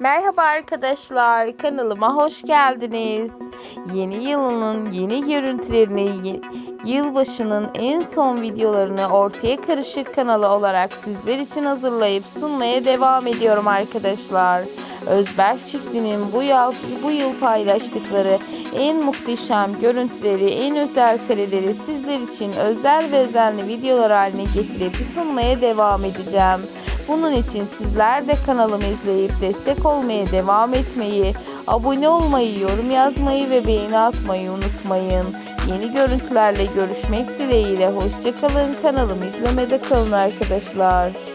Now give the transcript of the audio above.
Merhaba arkadaşlar, kanalıma hoş geldiniz. Yeni yılının yeni görüntülerini, yılbaşının en son videolarını ortaya karışık kanalı olarak sizler için hazırlayıp sunmaya devam ediyorum arkadaşlar. Özberk çiftinin bu yıl, bu yıl paylaştıkları en muhteşem görüntüleri, en özel kareleri sizler için özel ve özenli videolar haline getirip sunmaya devam edeceğim. Bunun için sizler de kanalımı izleyip destek olmaya devam etmeyi, abone olmayı, yorum yazmayı ve beğeni atmayı unutmayın. Yeni görüntülerle görüşmek dileğiyle hoşçakalın. Kanalımı izlemede kalın arkadaşlar.